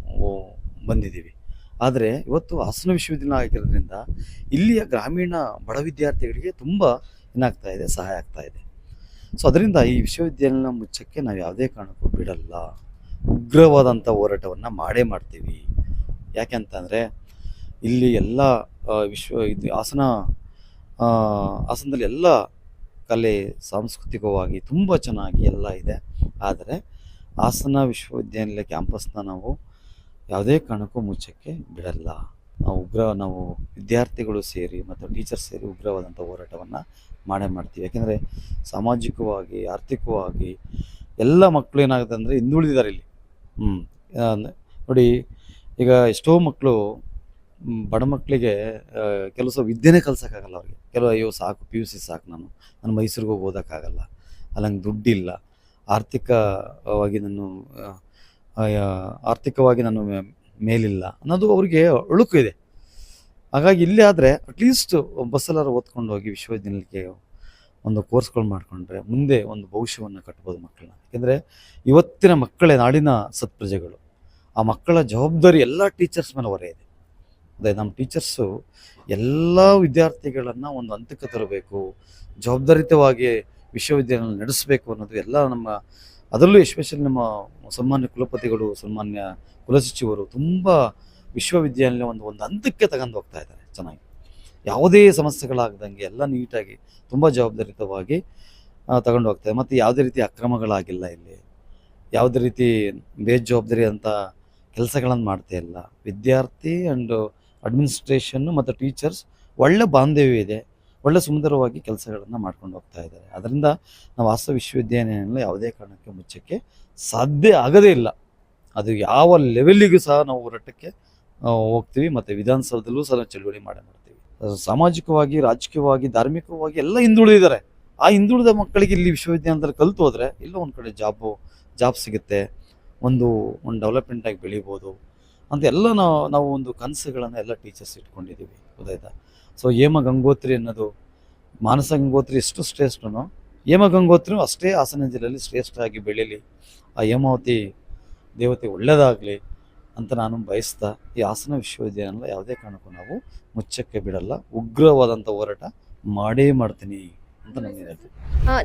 ಬಂದಿದ್ದೀವಿ. ಆದರೆ, ಇವತ್ತು ಹಾಸನ ವಿಶ್ವವಿದ್ಯಾಲಯ ಆಗಿರೋದ್ರಿಂದ ಇಲ್ಲಿಯ ಗ್ರಾಮೀಣ ಬಡ ವಿದ್ಯಾರ್ಥಿಗಳಿಗೆ ತುಂಬ ಏನಾಗ್ತಾ ಇದೆ, ಸಹಾಯ ಆಗ್ತಾ ಇದೆ. ಸೊ ಅದರಿಂದ ಈ ವಿಶ್ವವಿದ್ಯಾಲಯನ ಮುಚ್ಚಕ್ಕೆ ನಾವು ಯಾವುದೇ ಕಾರಣಕ್ಕೂ ಬಿಡಲ್ಲ. ಉಗ್ರವಾದಂಥ ಹೋರಾಟವನ್ನು ಮಾಡೇ ಮಾಡ್ತೀವಿ. ಯಾಕೆಂತಂದರೆ, ಇಲ್ಲಿ ಎಲ್ಲ ವಿಶ್ವ, ಇದು ಹಾಸನ ಹಾಸನದಲ್ಲಿ ಎಲ್ಲ ಕಲೆ ಸಾಂಸ್ಕೃತಿಕವಾಗಿ ತುಂಬ ಚೆನ್ನಾಗಿ ಎಲ್ಲ ಇದೆ. ಆದರೆ, ಹಾಸನ ವಿಶ್ವವಿದ್ಯಾನಿಲಯ ಕ್ಯಾಂಪಸ್ನ ನಾವು ಯಾವುದೇ ಕಾರಣಕ್ಕೂ ಮುಚ್ಚಕ್ಕೆ ಬಿಡಲ್ಲ. ಉಗ್ರ ನಾವು ವಿದ್ಯಾರ್ಥಿಗಳು ಸೇರಿ ಮತ್ತು ಟೀಚರ್ಸ್ ಸೇರಿ ಉಗ್ರವಾದಂಥ ಹೋರಾಟವನ್ನು ಮಾಡೇ ಮಾಡ್ತೀವಿ. ಯಾಕೆಂದರೆ ಸಾಮಾಜಿಕವಾಗಿ, ಆರ್ಥಿಕವಾಗಿ ಎಲ್ಲ ಮಕ್ಕಳು ಏನಾಗುತ್ತೆ ಅಂದರೆ ಹಿಂದುಳಿದಿದ್ದಾರೆ ಇಲ್ಲಿ. ಹ್ಞೂ ನೋಡಿ, ಈಗ ಎಷ್ಟೋ ಮಕ್ಕಳು ಬಡ ಮಕ್ಕಳಿಗೆ ಕೆಲವು ಸಹ ವಿದ್ಯೆನೇ ಕಲ್ಸೋಕ್ಕಾಗಲ್ಲ ಅವ್ರಿಗೆ. ಕೆಲವು, ಅಯ್ಯೋ, ಸಾಕು ಪಿ ಯು ಸಿ ಸಾಕು ನಾನು. ನಾನು ಮೈಸೂರಿಗೆ ಹೋಗಿ ಓದೋಕ್ಕಾಗಲ್ಲ. ಅಲ್ಲಿ ದುಡ್ಡಿಲ್ಲ. ಆರ್ಥಿಕವಾಗಿ ನಾನು ಆರ್ಥಿಕವಾಗಿ ನಾನು ಮೇಲಿಲ್ಲ ಅನ್ನೋದು ಅವರಿಗೆ ಅಳುಕು ಇದೆ. ಹಾಗಾಗಿ ಇಲ್ಲಿ ಆದರೆ ಅಟ್ಲೀಸ್ಟ್ ಬಸ್ಸಲ್ಲಾರು ಓದ್ಕೊಂಡು ಹೋಗಿ ವಿಶ್ವವಿದ್ಯಾನಿಲಯಕ್ಕೆ ಒಂದು ಕೋರ್ಸ್ಗಳು ಮಾಡಿಕೊಂಡ್ರೆ ಮುಂದೆ ಒಂದು ಭವಿಷ್ಯವನ್ನು ಕಟ್ಬೋದು ಮಕ್ಕಳನ್ನ. ಯಾಕೆಂದರೆ ಇವತ್ತಿನ ಮಕ್ಕಳೇ ನಾಡಿನ ಸತ್ಪ್ರಜೆಗಳು. ಆ ಮಕ್ಕಳ ಜವಾಬ್ದಾರಿ ಎಲ್ಲ ಟೀಚರ್ಸ್ ಮೇಲೆ ಹೊರೆ ಇದೆ. ಅದೇ ನಮ್ಮ ಟೀಚರ್ಸು ಎಲ್ಲ ವಿದ್ಯಾರ್ಥಿಗಳನ್ನು ಒಂದು ಹಂತಕ್ಕೆ ತರಬೇಕು, ಜವಾಬ್ದಾರಿತವಾಗಿ ವಿಶ್ವವಿದ್ಯಾಲಯ ನಡೆಸಬೇಕು ಅನ್ನೋದು ಎಲ್ಲ ನಮ್ಮ ಅದರಲ್ಲೂ ಎಸ್ಪೆಷಲಿ ನಮ್ಮ ಸನ್ಮಾನ್ಯ ಕುಲಪತಿಗಳು, ಸನ್ಮಾನ್ಯ ಕುಲಸಚಿವರು ತುಂಬ ವಿಶ್ವವಿದ್ಯಾಲಯ ಒಂದು ಒಂದು ಹಂತಕ್ಕೆ ತಗೊಂಡು ಹೋಗ್ತಾ ಇದ್ದಾರೆ ಚೆನ್ನಾಗಿ. ಯಾವುದೇ ಸಮಸ್ಯೆಗಳಾಗದಂಗೆ ಎಲ್ಲ ನೀಟಾಗಿ, ತುಂಬ ಜವಾಬ್ದಾರಿತವಾಗಿ ತಗೊಂಡು ಹೋಗ್ತಾರೆ ಮತ್ತು ಯಾವುದೇ ರೀತಿ ಅಕ್ರಮಗಳಾಗಿಲ್ಲ ಇಲ್ಲಿ. ಯಾವುದೇ ರೀತಿ ಬೇಜವಾಬ್ದಾರಿ ಅಂತ ಕೆಲಸಗಳನ್ನು ಮಾಡ್ತಾ ಇಲ್ಲ. ವಿದ್ಯಾರ್ಥಿ ಆ್ಯಂಡ್ ಅಡ್ಮಿನಿಸ್ಟ್ರೇಷನ್ನು ಮತ್ತು ಟೀಚರ್ಸ್ ಒಳ್ಳೆ ಬಾಂಧವ್ಯ ಇದೆ. ಒಳ್ಳೆ ಸುಂದರವಾಗಿ ಕೆಲಸಗಳನ್ನು ಮಾಡ್ಕೊಂಡು ಹೋಗ್ತಾ ಇದ್ದಾರೆ. ಅದರಿಂದ ನಾವು ಹಾಸ್ತ ವಿಶ್ವವಿದ್ಯಾಲಯನ ಯಾವುದೇ ಕಾರಣಕ್ಕೆ ಮುಚ್ಚಕ್ಕೆ ಸಾಧ್ಯ ಆಗದೇ ಇಲ್ಲ. ಅದು ಯಾವ ಲೆವೆಲ್ಲಿಗೂ ಸಹ ನಾವು ಹೋರಾಟಕ್ಕೆ ಹೋಗ್ತೀವಿ ಮತ್ತು ವಿಧಾನಸೌಧದಲ್ಲೂ ಸಹ ಚಳುವಳಿ ಮಾಡಿ ಮಾಡ್ತೀವಿ. ಸಾಮಾಜಿಕವಾಗಿ, ರಾಜಕೀಯವಾಗಿ, ಧಾರ್ಮಿಕವಾಗಿ ಎಲ್ಲ ಹಿಂದುಳಿದಿದ್ದಾರೆ. ಆ ಹಿಂದುಳಿದ ಮಕ್ಕಳಿಗೆ ಇಲ್ಲಿ ವಿಶ್ವವಿದ್ಯಾಲಯದಲ್ಲಿ ಕಲಿತು ಹೋದರೆ ಇಲ್ಲೋ ಒಂದು ಕಡೆ ಜಾಬು ಜಾಬ್ ಸಿಗುತ್ತೆ. ಒಂದು ಒಂದು ಡೆವಲಪ್ಮೆಂಟ್ ಆಗಿ ಬೆಳಿಬೋದು. ಅಂತ ಎಲ್ಲ ನಾವು ನಾವು ಒಂದು ಕನಸುಗಳನ್ನು ಎಲ್ಲ ಟೀಚರ್ಸ್ ಇಟ್ಕೊಂಡಿದ್ದೀವಿ. ಗೊತ್ತಾಯ್ತಾ ಸೊ ಹೇಮ ಗಂಗೋತ್ರಿ ಅನ್ನೋದು ಮಾನಸ ಗಂಗೋತ್ರಿ ಎಷ್ಟು ಶ್ರೇಷ್ಠನೋ ಹೇಮ ಗಂಗೋತ್ರಿ ಅಷ್ಟೇ ಹಾಸನ ಜಿಲ್ಲೆಯಲ್ಲಿ ಶ್ರೇಷ್ಠವಾಗಿ ಬೆಳೀಲಿ. ಆ ಹೇಮಾವತಿ ದೇವತೆ ಒಳ್ಳೆಯದಾಗಲಿ ಅಂತ ನಾನು ಬಯಸ್ತಾ, ಈ ಹಾಸನ ವಿಶ್ವವಿದ್ಯಾಲಯ ಯಾವುದೇ ಕಾರಣಕ್ಕೂ ನಾವು ಮುಚ್ಚಕ್ಕೆ ಬಿಡಲ್ಲ. ಉಗ್ರವಾದಂಥ ಹೋರಾಟ ಮಾಡೇ ಮಾಡ್ತೀನಿ ಅಂತ ನಾನು ಹೇಳ್ತೀನಿ.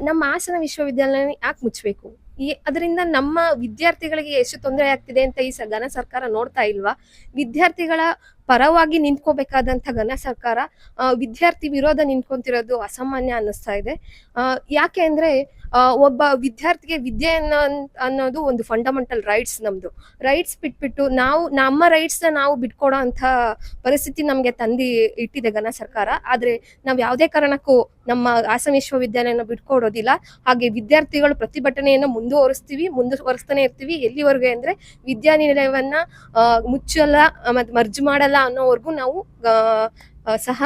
ನಮ್ಮ ಹಾಸನ ವಿಶ್ವವಿದ್ಯಾಲಯ ಯಾಕೆ ಮುಚ್ಚಬೇಕು ಈ ಅದರಿಂದ ನಮ್ಮ ವಿದ್ಯಾರ್ಥಿಗಳಿಗೆ ಎಷ್ಟು ತೊಂದರೆ ಆಗ್ತಿದೆ ಅಂತ ಈ ಘನ ಸರ್ಕಾರ ನೋಡ್ತಾ ಇಲ್ವಾ? ವಿದ್ಯಾರ್ಥಿಗಳ ಪರವಾಗಿ ನಿಂತ್ಕೋಬೇಕಾದಂಥ ಘನ ಸರ್ಕಾರ ವಿದ್ಯಾರ್ಥಿ ವಿರೋಧ ನಿಂತ್ಕೊಂತಿರೋದು ಅಸಾಮಾನ್ಯ ಅನ್ನಿಸ್ತಾ ಇದೆ. ಯಾಕೆ ಅಂದ್ರೆ ಒಬ್ಬ ವಿದ್ಯಾರ್ಥಿಗೆ ವಿದ್ಯೆ ಅನ್ನೋ, ಅನ್ನೋದು ಒಂದು ಫಂಡಮೆಂಟಲ್ ರೈಟ್ಸ್ ನಮ್ದು. ರೈಟ್ಸ್ ಬಿಟ್ಬಿಟ್ಟು ನಾವು, ನಮ್ಮ ರೈಟ್ಸ್ನ ನಾವು ಬಿಟ್ಕೊಡೋ ಅಂತ ಪರಿಸ್ಥಿತಿ ನಮಗೆ ತಂದು ಇಟ್ಟಿದೆ ಘನ ಸರ್ಕಾರ. ಆದ್ರೆ ನಾವು ಯಾವುದೇ ಕಾರಣಕ್ಕೂ ನಮ್ಮ ಹಾಸನ ವಿಶ್ವವಿದ್ಯಾಲಯನ ಬಿಟ್ಕೊಡೋದಿಲ್ಲ. ಹಾಗೆ ವಿದ್ಯಾರ್ಥಿಗಳು ಪ್ರತಿಭಟನೆಯನ್ನು ಮುಂದುವರಿಸ್ತೀವಿ, ಮುಂದುವರಿಸ್ತಾನೆ ಇರ್ತೀವಿ. ಎಲ್ಲಿವರೆಗೆ ಅಂದ್ರೆ ವಿದ್ಯಾ ನಿಲಯವನ್ನ ಮುಚ್ಚಲ್ಲ ಮತ್ತೆ ಮರ್ಜ್ ಮಾಡಲ್ಲ ಅನ್ನೋವರೆಗೂ ನಾವು ಸಹ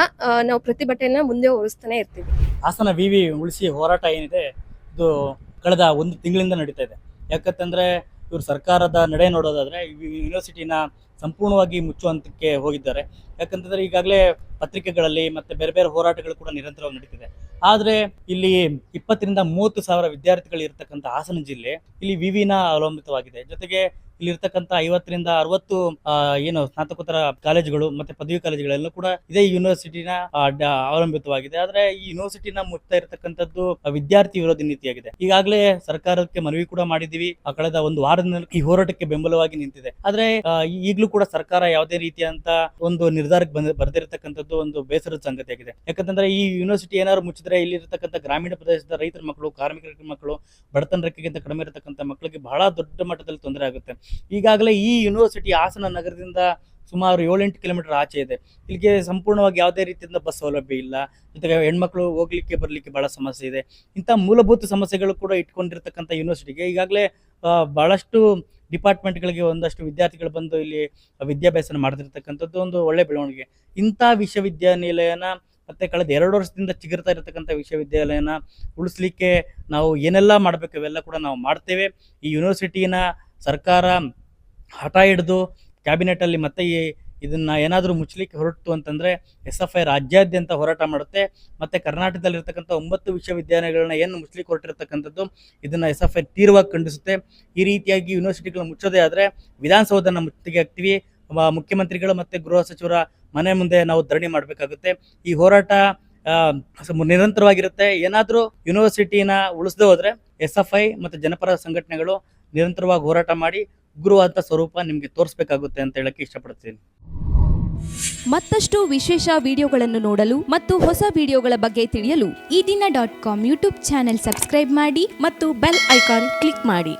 ನಾವು ಪ್ರತಿಭಟನೆ ಮುಂದೆ ಹೊರಿಸ್ತಾನೆ ಇರ್ತೀವಿ. ಹಾಸನ ವಿ ವಿ ಉಳಿಸಿ ಹೋರಾಟ ಏನಿದೆ, ಇದು ಕಳೆದ ಒಂದು ತಿಂಗಳಿಂದ ನಡೀತಾ ಇದೆ. ಯಾಕಂತಂದ್ರೆ ಇವರು ಸರ್ಕಾರದ ನಡೆ ನೋಡೋದಾದ್ರೆ ಯೂನಿವರ್ಸಿಟಿನ ಸಂಪೂರ್ಣವಾಗಿ ಮುಚ್ಚುವಂತಕ್ಕೆ ಹೋಗಿದ್ದಾರೆ. ಯಾಕಂತಂದ್ರೆ ಈಗಾಗಲೇ ಪತ್ರಿಕೆಗಳಲ್ಲಿ ಮತ್ತೆ ಬೇರೆ ಬೇರೆ ಹೋರಾಟಗಳು ಕೂಡ ನಿರಂತರವಾಗಿ ನಡೀತಿದೆ. ಆದ್ರೆ ಇಲ್ಲಿ ಇಪ್ಪತ್ತರಿಂದ ಮೂವತ್ತು ಸಾವಿರ ವಿದ್ಯಾರ್ಥಿಗಳು ಇರತಕ್ಕಂಥ ಹಾಸನ ಜಿಲ್ಲೆ ಇಲ್ಲಿ ವಿವಿನ ಅವಲಂಬಿತವಾಗಿದೆ. ಜೊತೆಗೆ ಇಲ್ಲಿ ಇರ್ತಕ್ಕಂಥ ಐವತ್ತರಿಂದ ಅರವತ್ತು ಏನು ಸ್ನಾತಕೋತ್ತರ ಕಾಲೇಜುಗಳು ಮತ್ತೆ ಪದವಿ ಕಾಲೇಜುಗಳೆಲ್ಲ ಕೂಡ ಇದೇ ಯೂನಿವರ್ಸಿಟಿನ ಅವಲಂಬಿತವಾಗಿದೆ. ಆದ್ರೆ ಈ ಯೂನಿವರ್ಸಿಟಿನ ಮುಕ್ತ ಇರತಕ್ಕಂಥದ್ದು ವಿದ್ಯಾರ್ಥಿ ವಿರೋಧಿ ನೀತಿಯಾಗಿದೆ. ಈಗಾಗಲೇ ಸರ್ಕಾರಕ್ಕೆ ಮನವಿ ಕೂಡ ಮಾಡಿದೀವಿ ಕಳೆದ ಒಂದು ವಾರದಿಂದ ಈ ಹೋರಾಟಕ್ಕೆ ಬೆಂಬಲವಾಗಿ ನಿಂತಿದೆ. ಆದ್ರೆ ಈಗಲೂ ಕೂಡ ಸರ್ಕಾರ ಯಾವುದೇ ರೀತಿಯಂತ ಒಂದು ನಿರ್ಧಾರಕ್ಕೆ ಬಂದ, ಬರ್ದಿರತಕ್ಕಂಥದ್ದು ಒಂದು ಬೇಸರದ ಸಂಗತಿಯಾಗಿದೆ. ಯಾಕಂತಂದ್ರೆ ಈ ಯೂನಿವರ್ಸಿಟಿ ಏನಾದ್ರು ಮುಚ್ಚಿದ್ರೆ ಇಲ್ಲಿ ಇರತಕ್ಕಂಥ ಗ್ರಾಮೀಣ ಪ್ರದೇಶದ ರೈತರ ಮಕ್ಕಳು, ಕಾರ್ಮಿಕರ ಮಕ್ಕಳು ಬಡತನ ರೇಖೆಗಿಂತ ಕಡಿಮೆ ಇರತಕ್ಕಂಥ ಮಕ್ಕಳಿಗೆ ಬಹಳ ದೊಡ್ಡ ಮಟ್ಟದಲ್ಲಿ ತೊಂದರೆ ಆಗುತ್ತೆ. ಈಗಾಗಲೇ ಈ ಯೂನಿವರ್ಸಿಟಿ ಹಾಸನ ನಗರದಿಂದ ಸುಮಾರು ಏಳೆಂಟು ಕಿಲೋಮೀಟರ್ ಆಚೆ ಇದೆ. ಇಲ್ಲಿಗೆ ಸಂಪೂರ್ಣವಾಗಿ ಯಾವುದೇ ರೀತಿಯಿಂದ ಬಸ್ ಸೌಲಭ್ಯ ಇಲ್ಲ. ಜೊತೆಗೆ ಹೆಣ್ಮಕ್ಳು ಹೋಗ್ಲಿಕ್ಕೆ ಬರಲಿಕ್ಕೆ ಬಹಳ ಸಮಸ್ಯೆ ಇದೆ. ಇಂಥ ಮೂಲಭೂತ ಸಮಸ್ಯೆಗಳು ಕೂಡ ಇಟ್ಕೊಂಡಿರ್ತಕ್ಕಂಥ ಯೂನಿವರ್ಸಿಟಿಗೆ ಈಗಾಗಲೇ ಭಾಳಷ್ಟು ಡಿಪಾರ್ಟ್ಮೆಂಟ್ಗಳಿಗೆ ಒಂದಷ್ಟು ವಿದ್ಯಾರ್ಥಿಗಳು ಬಂದು ಇಲ್ಲಿ ವಿದ್ಯಾಭ್ಯಾಸನ ಮಾಡ್ತಿರ್ತಕ್ಕಂಥದ್ದು ಒಂದು ಒಳ್ಳೆ ಬೆಳವಣಿಗೆ. ಇಂಥ ವಿಶ್ವವಿದ್ಯಾನಿಲಯನ ಮತ್ತೆ ಕಳೆದ ಎರಡು ವರ್ಷದಿಂದ ಚಿಗುರ್ತಾ ಇರತಕ್ಕಂಥ ವಿಶ್ವವಿದ್ಯಾಲಯನ ಉಳಿಸ್ಲಿಕ್ಕೆ ನಾವು ಏನೆಲ್ಲ ಮಾಡಬೇಕು ಇವೆಲ್ಲ ಕೂಡ ನಾವು ಮಾಡ್ತೇವೆ. ಈ ಯೂನಿವರ್ಸಿಟಿನ ಸರ್ಕಾರ ಹಠ ಹಿಡಿದು ಕ್ಯಾಬಿನೆಟಲ್ಲಿ ಮತ್ತೆ ಈ ಇದನ್ನು ಏನಾದರೂ ಮುಚ್ಚಲಿಕ್ಕೆ ಹೊರಟು ಅಂತಂದರೆ ಎಸ್ ಎಫ್ ಐ ರಾಜ್ಯಾದ್ಯಂತ ಹೋರಾಟ ಮಾಡುತ್ತೆ. ಮತ್ತು ಕರ್ನಾಟಕದಲ್ಲಿರ್ತಕ್ಕಂಥ ಒಂಬತ್ತು ವಿಶ್ವವಿದ್ಯಾಲಯಗಳನ್ನ ಏನು ಮುಚ್ಚಲಿಕ್ಕೆ ಹೊರಟಿರ್ತಕ್ಕಂಥದ್ದು, ಇದನ್ನು ಎಸ್ ಎಫ್ ಐ ತೀರ್ವಾಗಿ ಖಂಡಿಸುತ್ತೆ. ಈ ರೀತಿಯಾಗಿ ಯೂನಿವರ್ಸಿಟಿಗಳನ್ನ ಮುಚ್ಚೋದೇ ಆದರೆ ವಿಧಾನಸೌಧನ ಮುತ್ತಿಗೆ ಹಾಕ್ತೀವಿ. ಮುಖ್ಯಮಂತ್ರಿಗಳು ಮತ್ತು ಗೃಹ ಸಚಿವರ ಮನೆ ಮುಂದೆ ನಾವು ಧರಣಿ ಮಾಡಬೇಕಾಗುತ್ತೆ. ಈ ಹೋರಾಟ ನಿರಂತರವಾಗಿರುತ್ತೆ. ಏನಾದರೂ ಯೂನಿವರ್ಸಿಟಿನ ಉಳಿಸದೇ ಹೋದರೆ ಎಸ್ ಎಫ್ ಐ ಮತ್ತು ಜನಪರ ಸಂಘಟನೆಗಳು ನಿರಂತರವಾಗಿ ಹೋರಾಟ ಮಾಡಿ ಉಗ್ರವಾದ ಸ್ವರೂಪ ನಿಮಗೆ ತೋರಿಸಬೇಕಾಗುತ್ತೆ ಅಂತ ಹೇಳಕ್ಕೆ ಇಷ್ಟಪಡ್ತೀನಿ. ಮತ್ತಷ್ಟು ವಿಶೇಷ ವಿಡಿಯೋಗಳನ್ನು ನೋಡಲು ಮತ್ತು ಹೊಸ ವಿಡಿಯೋಗಳ ಬಗ್ಗೆ ತಿಳಿಯಲು ಈ ದಿನ dot com YouTube channel subscribe ಮಾಡಿ ಮತ್ತು ಬೆಲ್ ಐಕಾನ್ ಕ್ಲಿಕ್ ಮಾಡಿ.